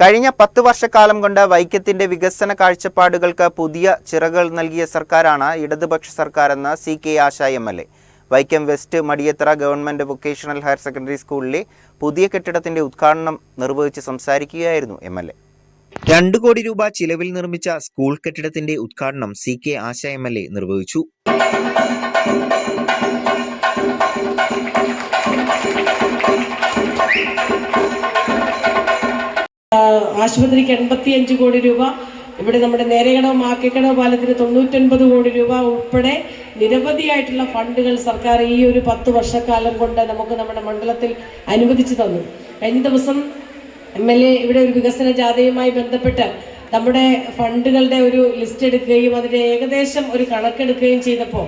കഴിഞ്ഞ പത്ത് വർഷക്കാലം കൊണ്ട് വൈക്കത്തിന്റെ വികസന കാഴ്ചപ്പാടുകൾക്ക് പുതിയ ചിറകൾ നൽകിയ സർക്കാരാണ് ഇടതുപക്ഷ സർക്കാർ സർക്കാരെന്ന് C K Asha M L A. Vaikom West Madiyathara government vocational higher secondary സ്കൂളിലെ പുതിയ കെട്ടിടത്തിന്റെ ഉദ്ഘാടനം നിർവഹിച്ച് സംസാരിക്കുകയായിരുന്നു എം എൽ എ. രണ്ട് കോടി രൂപ ചിലവിൽ നിർമ്മിച്ച സ്കൂൾ കെട്ടിടത്തിന്റെ ഉദ്ഘാടനം C K Asha M L A നിർവഹിച്ചു. ആശുപത്രിക്ക് എൺപത്തിയഞ്ച് കോടി രൂപ ഇവിടെ നമ്മുടെ നേരേകടവ് മാക്കിക്കടവ് പാലത്തിന് തൊണ്ണൂറ്റൊൻപത് കോടി രൂപ ഉൾപ്പെടെ നിരവധിയായിട്ടുള്ള ഫണ്ടുകൾ സർക്കാർ ഈ ഒരു പത്ത് വർഷക്കാലം കൊണ്ട് നമുക്ക് നമ്മുടെ മണ്ഡലത്തിൽ അനുവദിച്ചു തന്നു. കഴിഞ്ഞ ദിവസം എം എൽ എ ഇവിടെ ഒരു വികസന ജാഥയുമായി ബന്ധപ്പെട്ട് നമ്മുടെ ഫണ്ടുകളുടെ ഒരു ലിസ്റ്റ് എടുക്കുകയും അതിന്റെ ഏകദേശം ഒരു കണക്കെടുക്കുകയും ചെയ്തപ്പോൾ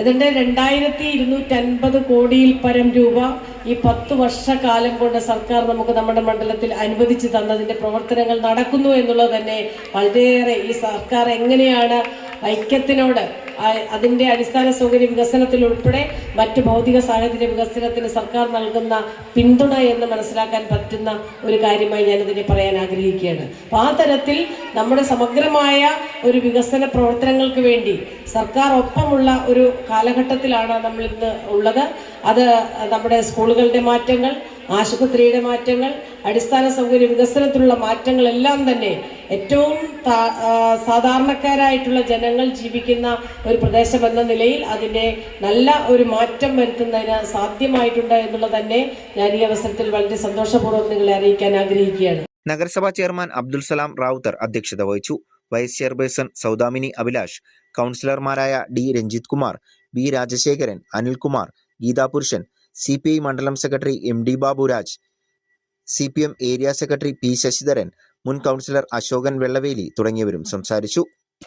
ഏതാണ്ട് രണ്ടായിരത്തി ഇരുന്നൂറ്റി അൻപത് കോടിയിൽ പരം രൂപ ഈ പത്ത് വർഷക്കാലം കൊണ്ട് സർക്കാർ നമുക്ക് നമ്മുടെ മണ്ഡലത്തിൽ അനുവദിച്ചു തന്നതിന്റെ പ്രവർത്തനങ്ങൾ നടക്കുന്നു എന്നുള്ളത് തന്നെ വളരെയേറെ ഈ സർക്കാർ എങ്ങനെയാണ് ഐക്യത്തിനോട് അതിന്റെ അടിസ്ഥാന സൗകര്യ വികസനത്തിൽ ഉൾപ്പെടെ മറ്റ് ഭൗതിക സാഹചര്യ വികസനത്തിന് സർക്കാർ നൽകുന്ന പിന്തുണ എന്ന് മനസ്സിലാക്കാൻ പറ്റുന്ന ഒരു കാര്യമായി ഞാനിതിനെ പറയാൻ ആഗ്രഹിക്കുകയാണ്. അപ്പോൾ ആ തരത്തിൽ നമ്മുടെ സമഗ്രമായ ഒരു വികസന പ്രവർത്തനങ്ങൾക്ക് വേണ്ടി സർക്കാർ ഒപ്പമുള്ള ഒരു കാലഘട്ടത്തിലാണ് നമ്മൾ ഇന്ന് ഉള്ളത്. അത് നമ്മുടെ സ്കൂളുകളുടെ മാറ്റങ്ങൾ ആശുപത്രിയുടെ മാറ്റങ്ങൾ അടിസ്ഥാന സൗകര്യ വികസനത്തിലുള്ള മാറ്റങ്ങളെല്ലാം തന്നെ ഏറ്റവും സാധാരണക്കാരായിട്ടുള്ള ജനങ്ങൾ ജീവിക്കുന്ന ഒരു പ്രദേശം എന്ന നിലയിൽ അതിന്റെ നല്ല ഒരു മാറ്റം വരുത്തുന്നതിന് സാധ്യമായിട്ടുണ്ട് എന്നുള്ളത് തന്നെ ഞാൻ ഈ അവസരത്തിൽ വളരെ സന്തോഷപൂർവം നിങ്ങളെ അറിയിക്കാൻ ആഗ്രഹിക്കുകയാണ്. നഗരസഭാ ചെയർമാൻ അബ്ദുൽ സലാം റാവുത്തർ അധ്യക്ഷത വഹിച്ചു. വൈസ് ചെയർപേഴ്സൺ സൗദാമിനി അഭിലാഷ് കൗൺസിലർമാരായ D Ranjith Kumar B Rajasekharan Anilkumar Geethapurushan C P I മണ്ഡലം secretary M D Baburaj C P M area secretary P Sasidharan മുൻ കൗൺസിലർ അശോകൻ വെള്ളവേലി തുടങ്ങിയവരും സംസാരിച്ചു.